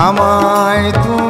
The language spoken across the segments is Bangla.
আমায় তুমি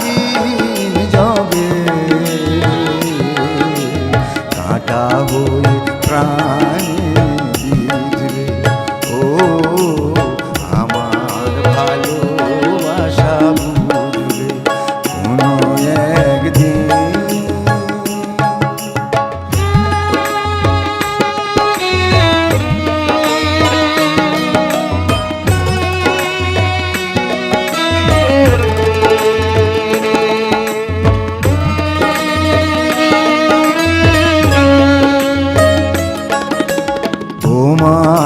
দিন যাবে। কাটা হয়ে প্রাণে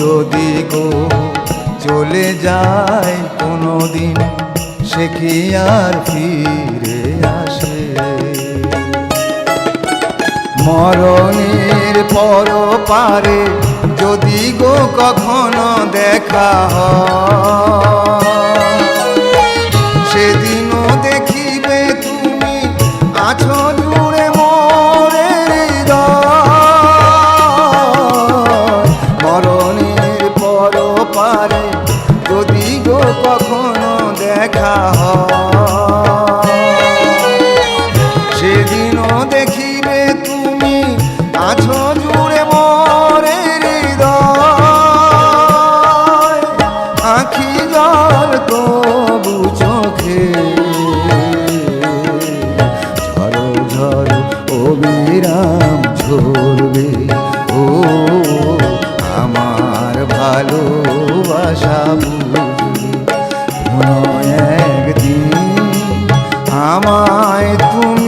যদি গো চলে যায় কোনো দিন সে কি আর ফিরে আসে? মরণের পর পারে যদি গো কখনো দেখা হয় একদিন আমায় তুমি